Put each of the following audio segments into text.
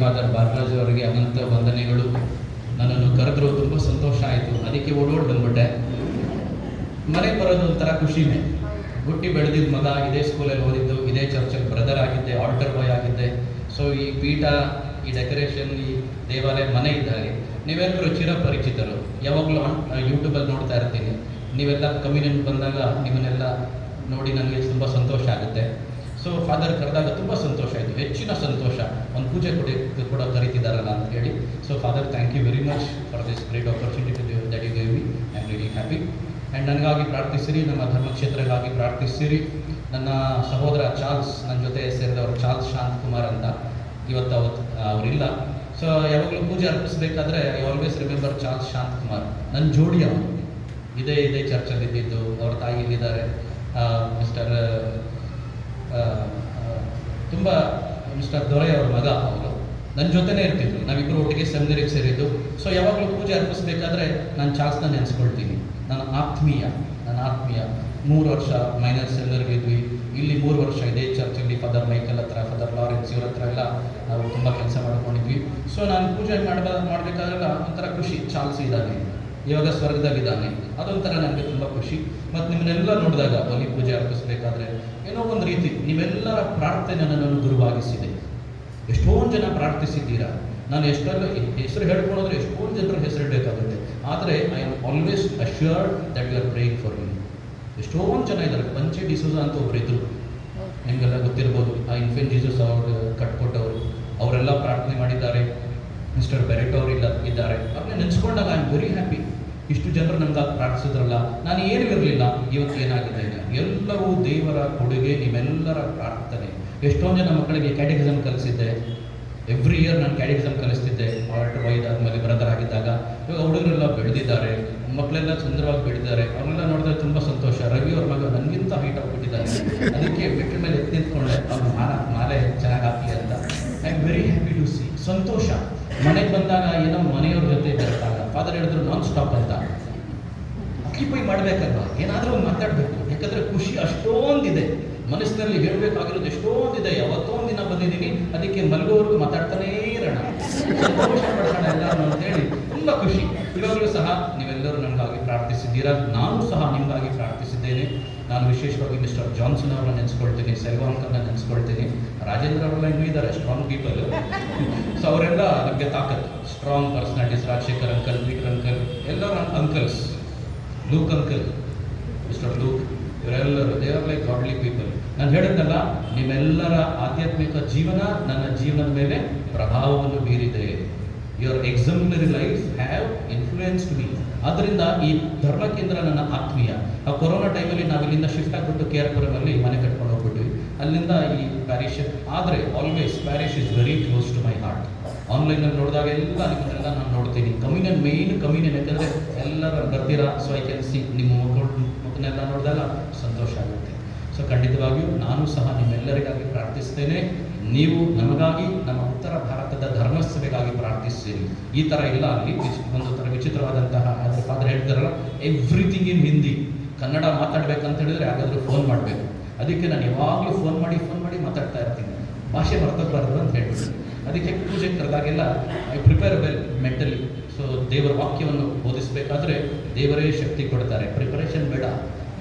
Father Balaraj ಅವರಿಗೆ ಅನಂತ ವಂದನೆಗಳು. ನನ್ನನ್ನು ಕರೆದ್ರು ತುಂಬ ಸಂತೋಷ ಆಯಿತು. ಅದಕ್ಕೆ ಓಡೋಡ್ ಬಂದ್ಬಿಟ್ಟೆ. ಮನೆಗೆ ಬರೋದು ಒಂಥರ ಖುಷಿನೇ. ಹುಟ್ಟಿ ಬೆಳೆದಿದ್ದ ಮಗ ಇದೇ ಸ್ಕೂಲಲ್ಲಿ ಓದಿದ್ದು, ಇದೇ ಚರ್ಚಲ್ಲಿ ಬ್ರದರ್ ಆಗಿದ್ದೆ ಆಲ್ಟರ್ ಬಾಯ್ ಆಗಿದ್ದೆ. ಸೊ ಈ ಪೀಠ, ಈ ಡೆಕೋರೇಷನ್ ಈ ದೇವಾಲಯ ಮನೆ ಇದ್ದಾರೆ. ನೀವೆಲ್ಲರೂ ಚಿರಪರಿಚಿತರು ಯಾವಾಗಲೂ ಯೂಟ್ಯೂಬಲ್ಲಿ ನೋಡ್ತಾ ಇರ್ತೀನಿ. ನೀವೆಲ್ಲ ಕಮ್ಯುನಿಟಿ ಬಂದಾಗ ನಿಮ್ಮನ್ನೆಲ್ಲ ನೋಡಿ ನನಗೆ ತುಂಬ ಸಂತೋಷ ಆಗುತ್ತೆ. ಸೊ ಫಾದರ್ ಕರೆದಾಗ ತುಂಬ ಸಂತೋಷ ಆಯಿತು. ಹೆಚ್ಚಿನ ಸಂತೋಷ. ಒಂದು ಪೂಜೆ ಕೊಡಿ ಕೂಡ ಕರೀತಿದ್ದಾರಲ್ಲ ಅಂತ ಹೇಳಿ. So father thank you very much for this great opportunity that you gave me I am really happy and ನನಗಾಗಿ ಪ್ರಾರ್ಥಿಸಿರಿ, ನಮ್ಮ ಧರ್ಮಕ್ಷೇತ್ರಗಾಗಿ ಪ್ರಾರ್ಥಿಸಿರಿ. ನನ್ನ ಸಹೋದರ ಚಾರ್ಲ್ಸ್ ನನ್ನ ಜೊತೆ ಸೇರಿದವರು ಚಾರ್ಲ್ಸ್ ಶಾಂತ್ ಕುಮಾರ್ ಅಂತ. ಇವತ್ತು ಅವತ್ತು ಅವರಿಲ್ಲ. ಸೊ ಯಾವಾಗಲೂ ಪೂಜೆ ಅರ್ಪಿಸಬೇಕಾದ್ರೆ I always remember Charles Shanth Kumar. ನನ್ನ ಜೋಡಿ ಅವರು ಇದೇ ಇದೇ ಚರ್ಚಲ್ಲಿ ಇದ್ದಿದ್ದು, ಅವ್ರ ತಾಯಿ ಇಲ್ಲಿದ್ದಾರೆ. ಮಿಸ್ಟರ್ ತುಂಬ ಮಿಸ್ಟರ್ ದೊರೆ ಅವರ ಮಗ ಅವರು. ನನ್ನ ಜೊತೆನೇ ಇರ್ತಿದ್ರು. ನಾವಿಬ್ಬರು ಒಟ್ಟಿಗೆ ಸೆಮಿನರಿಗೆ ಸೇರಿದ್ದು. ಸೊ ಯಾವಾಗಲೂ ಪೂಜೆ ಅರ್ಪಿಸ್ಬೇಕಾದ್ರೆ ನಾನು ಚಾನ್ಸ್ನ ನೆನೆಸ್ಕೊಳ್ತೀನಿ. ನನ್ನ ಆತ್ಮೀಯ ನನ್ನ ಆತ್ಮೀಯ. ಮೂರು ವರ್ಷ ಮೈನರ್ ಸೆಮಿನರ್ಗೆ ಇದ್ವಿ. ಇಲ್ಲಿ ಮೂರು ವರ್ಷ ಇದೇ ಚರ್ಚಲ್ಲಿ ಫಾದರ್ ಮೈಕಲ್ ಹತ್ರ ಫಾದರ್ ಲಾರೆನ್ಸ್ ಇವ್ರ ಹತ್ರ ಎಲ್ಲ ನಾವು ತುಂಬ ಕೆಲಸ ಮಾಡ್ಕೊಂಡಿದ್ವಿ. ಸೊ ನಾನು ಪೂಜೆ ಮಾಡಬ ಮಾಡಬೇಕಾದ್ರೆ ಒಂಥರ ಖುಷಿ, ಚಾಲ್ಸ್ ಇದ್ದಾನೆ ಇವಾಗ ಇದೆ ಅದೊಂಥರ ನನಗೆ ತುಂಬ ಖುಷಿ. ಮತ್ತು ನಿಮ್ಮನ್ನೆಲ್ಲ ನೋಡಿದಾಗ ಬಲಿ ಪೂಜೆ ಅರ್ಪಿಸಬೇಕಾದ್ರೆ ಏನೋ ಒಂದು ರೀತಿ ನೀವೆಲ್ಲರ ಪ್ರಾರ್ಥನೆ ನನ್ನನ್ನು ಗುರುವಾಗಿಸಿದೆ ಎಷ್ಟೊಂದು ಜನ ಪ್ರಾರ್ಥಿಸಿದ್ದೀರಾ? ನಾನು ಎಷ್ಟೆಲ್ಲ ಹೆಸರು ಹೇಳ್ಕೊಳೋದ್ರೆ ಎಷ್ಟೊಂದು ಜನರ ಹೆಸರು ಇಡಬೇಕಾಗುತ್ತೆ ಆದರೆ I am always assured that you are praying for me. ಎಷ್ಟೊಂದು ಜನ ಇದ್ದಾರೆ. ಪಂಚೆ ಡಿಸೋಸ ಅಂತ ಒಬ್ರು ಇದ್ರು. ನಿಮಗೆಲ್ಲ ಗೊತ್ತಿರ್ಬೋದು. ಆ ಇನ್ಫೆಂಟ್ ಜೀಸಸ್ ಅವ್ರು ಕಟ್ಕೊಟ್ಟವರು. ಅವರೆಲ್ಲ ಪ್ರಾರ್ಥನೆ ಮಾಡಿದ್ದಾರೆ. ಮಿಸ್ಟರ್ ಬೆರೆಟ್ ಅವರು ಇಲ್ಲ, ಇದ್ದಾರೆ. ಅವ್ರನ್ನ ನೆನೆಸ್ಕೊಂಡಾಗ ಐ ಆಮ್ ವೆರಿ ಹ್ಯಾಪಿ ಇಷ್ಟು ಜನರು ನಮ್ಗಾಗಿ ಪ್ರಾರ್ಥಿಸಿದ್ರಲ್ಲ, ನಾನು ಏನು ಇರಲಿಲ್ಲ. ಇವತ್ತು ಏನಾಗಿದೆ ಎಲ್ಲವೂ ದೇವರ ಕೊಡುಗೆ ನಿಮ್ಮೆಲ್ಲರ ಪ್ರಾರ್ಥನೆ. ಎಷ್ಟೊಂದು ಜನ ಮಕ್ಕಳಿಗೆ ಕ್ಯಾಟಿಗಿಸಮ್ ಕಲಿಸಿದ್ದೆ. ಎವ್ರಿ ಇಯರ್ ನಾನು ಕ್ಯಾಟಿಗಿಸಮ್ ಕಲಿಸ್ತಿದ್ದೆ. ಆರ್ಟ್ ವೈದ್ ಆದಮೇಲೆ ಬ್ರದರ್ ಆಗಿದ್ದಾಗ, ಇವಾಗ ಹುಡುಗರೆಲ್ಲ ಬೆಳೆದಿದ್ದಾರೆ. ಮಕ್ಕಳೆಲ್ಲ ಸುಂದರವಾಗಿ ಬೆಳೆದಿದ್ದಾರೆ. ಅವನ್ನೆಲ್ಲ ನೋಡಿದ್ರೆ ತುಂಬ ಸಂತೋಷ. ರವಿ ಅವ್ರ ಮಗ ನನಗಿಂತ ಹೈಟ್ ಆಗಿಬಿಟ್ಟಿದ್ದಾನೆ ಅದಕ್ಕೆ ಬೆಟ್ಟ ಮೇಲೆ ಎತ್ತಿ ನಿಂತ್ಕೊಂಡೆ ಅವ್ನು ಮಾಲ ಮಾಲೆ ಚೆನ್ನಾಗಿ ಹಾಕಿ ಅಂತ. I am very happy to see ಸಂತೋಷ. ಮನೆಗೆ ಬಂದಾಗ ಏನೋ ಮನೆಯವ್ರ ಜೊತೆ ಬರ್ತಾಗ ಫಾದರ್ ಹೇಳಿದ್ರು ನಾನ್ ಸ್ಟಾಪ್ ಅಂತ ಆಕ್ಯುಪೈ ಮಾಡಬೇಕಲ್ವ? ಏನಾದರೂ ಮಾತಾಡಬೇಕು. ಯಾಕಂದರೆ ಖುಷಿ ಅಷ್ಟೊಂದಿದೆ. ಮನಸ್ಸಿನಲ್ಲಿ ಹೇಳಬೇಕಾಗಿರೋದು ಎಷ್ಟೊಂದಿದೆ. ಯಾವತ್ತೋ ದಿನ ಬಂದಿದ್ದೀನಿ, ಅದಕ್ಕೆ ಮಲಗೋವರೆಗೂ ಮಾತಾಡ್ತಾನೇ ಇರೋಣ. ಪಡೋಣ ಎಲ್ಲರೂ ಅಂತೇಳಿ ತುಂಬ ಖುಷಿ. ಇವಾಗಲೂ ಸಹ ನೀವೆಲ್ಲರೂ ನನಗಾಗಿ ಪ್ರಾರ್ಥಿಸಿದ್ದೀರಾ? ನಾನು ಸಹ ನಿಮಗಾಗಿ ಪ್ರಾರ್ಥಿಸಿದ್ದೇನೆ. ನಾನು ವಿಶೇಷವಾಗಿ ಮಿಸ್ಟರ್ ಜಾನ್ಸನ್ ಅವರನ್ನ ನೆನೆಸ್ಕೊಳ್ತೀನಿ ಸೆಲ್ವಾಂಕರ್ನ ನೆನೆಸ್ಕೊಳ್ತೀನಿ. ರಾಜೇಂದ್ರ ಅವರೆಲ್ಲ ಇನ್ನೂ ಇದ್ದಾರೆ ಸ್ಟ್ರಾಂಗ್ ಪೀಪಲ್ ಸೊ ಅವರೆಲ್ಲ ನಮಗೆ ತಾಕತ್ತು. Strong personalities Rajashekhar uncle Peter uncle ಎಲ್ಲರ uncles Luke uncle mister Luke ಇವರೆಲ್ಲರೂ they are like godly people ನಾನು ಹೇಳಿದ್ನಲ್ಲ, ನಿಮ್ಮೆಲ್ಲರ ಆಧ್ಯಾತ್ಮಿಕ ಜೀವನ ನನ್ನ ಜೀವನದ ಮೇಲೆ ಪ್ರಭಾವವನ್ನು ಬೀರಿದೆ. Your exemplary life have influenced me ಆದ್ದರಿಂದ ಈ ಧರ್ಮ ಕೇಂದ್ರ ನನ್ನ ಆತ್ಮೀಯ. ಆ ಕೊರೋನಾ ಟೈಮಲ್ಲಿ ನಾವು ಇಲ್ಲಿಂದ ಶಿಫ್ಟ್ ಆಗಿಬಿಟ್ಟು ಕೆ ಆರ್ ಪುರಮಲ್ಲಿ ಮನೆ ಕಟ್ಕೊಂಡು ಹೋಗ್ಬಿಟ್ವಿ. ಅಲ್ಲಿಂದ ಈ ಪ್ಯಾರಿಶ್ ಆದರೆ always parish is very close to my heart ಆನ್ಲೈನಲ್ಲಿ ನೋಡಿದಾಗ ಎಲ್ಲ ನಿಮ್ಮನ್ನೆಲ್ಲ ನಾನು ನೋಡ್ತೀನಿ. ಕಮ್ಯುನಿಯನ್ ಮೇಯ್ನ್ ಕಮ್ಯುನಿಯನ್ ಯಾಕಂದರೆ ಎಲ್ಲರೂ ಬರ್ತೀರಾ? ಸೊ ಐ ಕ್ಯಾನ್ ಸಿ ನಿಮ್ಮ ಮಕ್ಕಳು ಮಕ್ಕಳನ್ನೆಲ್ಲ ನೋಡಿದಾಗ ಸಂತೋಷ ಆಗುತ್ತೆ. ಸೊ ಖಂಡಿತವಾಗಿಯೂ ನಾನು ಸಹ ನಿಮ್ಮೆಲ್ಲರಿಗಾಗಿ ಪ್ರಾರ್ಥಿಸ್ತೇನೆ. ನೀವು ನಮಗಾಗಿ ನಮ್ಮ ಭಾರತದ ಧರ್ಮಸ್ಥೆಗಾಗಿ ಪ್ರಾರ್ಥಿಸ್ತೀನಿ ಈ ಥರ ಇಲ್ಲ ಅಲ್ಲಿ ಒಂದು ಥರ ವಿಚಿತ್ರವಾದಂತಹ ಆದರೆ ಫಾದರ್ ಹೇಳ್ತಾರಲ್ಲ ಎವ್ರಿಥಿಂಗ್ ಇನ್ ಹಿಂದಿ ಕನ್ನಡ ಮಾತಾಡ್ಬೇಕಂತ ಹೇಳಿದ್ರೆ ಯಾರಾದರೂ ಫೋನ್ ಮಾಡಬೇಕು. ಅದಕ್ಕೆ ನಾನು ಯಾವಾಗಲೂ ಫೋನ್ ಮಾಡಿ ಫೋನ್ ಮಾಡಿ ಮಾತಾಡ್ತಾ ಇರ್ತೀನಿ. ಭಾಷೆ ಬರ್ತಬಾರದು ಅಂತ ಹೇಳ್ಬಿಟ್ಟು. ಅದಕ್ಕೆ ಪೂಜೆ ಕರೆದಾಗೆಲ್ಲ I prepare well mentally so ದೇವರ ವಾಕ್ಯವನ್ನು ಬೋಧಿಸಬೇಕಾದ್ರೆ ದೇವರೇ ಶಕ್ತಿ ಕೊಡ್ತಾರೆ. ಪ್ರಿಪರೇಷನ್ ಬೇಡ.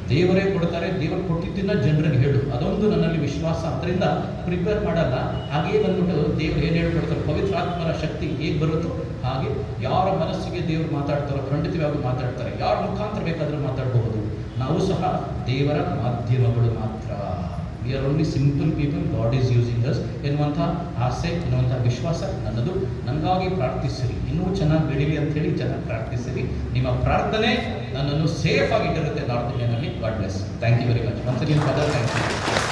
ದೇವರೇ ಕೊಡ್ತಾರೆ, ದೇವರು ಕೊಟ್ಟಿದ್ದನ್ನ ಜನರಿಗೆ ಹೇಳು. ಅದೊಂದು ನನ್ನಲ್ಲಿ ವಿಶ್ವಾಸ. ಅದರಿಂದ ಪ್ರಿಪೇರ್ ಮಾಡಲ್ಲ. ಹಾಗೇ ಬಂದ್ಬಿಟ್ಟು ದೇವರು ಏನು ಹೇಳ್ಕೊಡ್ತಾರೆ? ಪವಿತ್ರಾತ್ಮರ ಶಕ್ತಿ ಹೇಗೆ ಬರುತ್ತೋ ಹಾಗೆ ಯಾರ ಮನಸ್ಸಿಗೆ ದೇವರು ಮಾತಾಡ್ತಾರೋ ಖಂಡಿತವಾಗಿ ಮಾತಾಡ್ತಾರೆ. ಯಾರ ಮುಖಾಂತರ ಬೇಕಾದರೂ ಮಾತಾಡಬಹುದು. ನಾವು ಸಹ ದೇವರ ಮಾಧ್ಯಮಗಳು ಮಾತ್ರ. We are only simple people God is using us ಎನ್ನುವಂಥ ಆಸೆ, ಎನ್ನುವಂಥ ವಿಶ್ವಾಸ ನನ್ನದು. ನನಗಾಗಿ ಪ್ರಾರ್ಥಿಸಿರಿ. ಇನ್ನೂ ಚೆನ್ನಾಗಿ ಬೆಳೀಲಿ ಅಂತ ಹೇಳಿ ಚೆನ್ನಾಗಿ ಪ್ರಾರ್ಥಿಸಿರಿ. ನಿಮ್ಮ ಪ್ರಾರ್ಥನೆ ನನ್ನನ್ನು ಸೇಫ್ ಆಗಿ ಇಟ್ಟಿರುತ್ತೆ north ಇಂಡಿಯಾನಲ್ಲಿ. God bless thank you very much father thank you